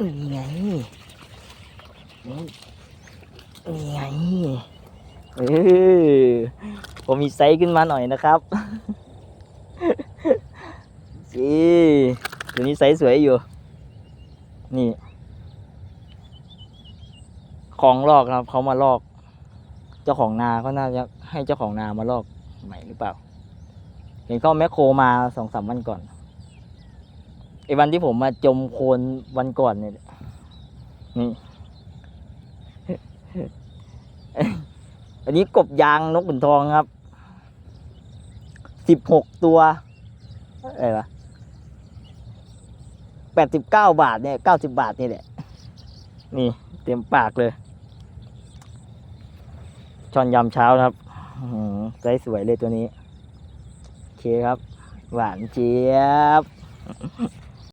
นี่ไงนี่ไงเออผมมีไซส์ขึ้นมาหน่อยนะครับสิตัวนี้ไซส์สวยอยู่ นี่ ของลอกครับ เขามาลอก เจ้าของนาเขาน่าจะให้เจ้าของนามาลอกใหม่หรือเปล่า เห็นเขาแมคโครมาสองสามวันก่อน ไอ้วันที่ผมมาจมโคลนวันก่อนเนี่ยนี่อันนี้กบยางนกขุนทองครับ สิบหกตัว อะไรวะแปดสิบเก้าบาทเนี่ยเก้าสิบบาทนี่แหละ นี่เต็มปากเลย ช้อนยำเช้านะครับอื้อหือไซส์สวยเลยตัวนี้ โอเคครับ หวานเจี๊ยบ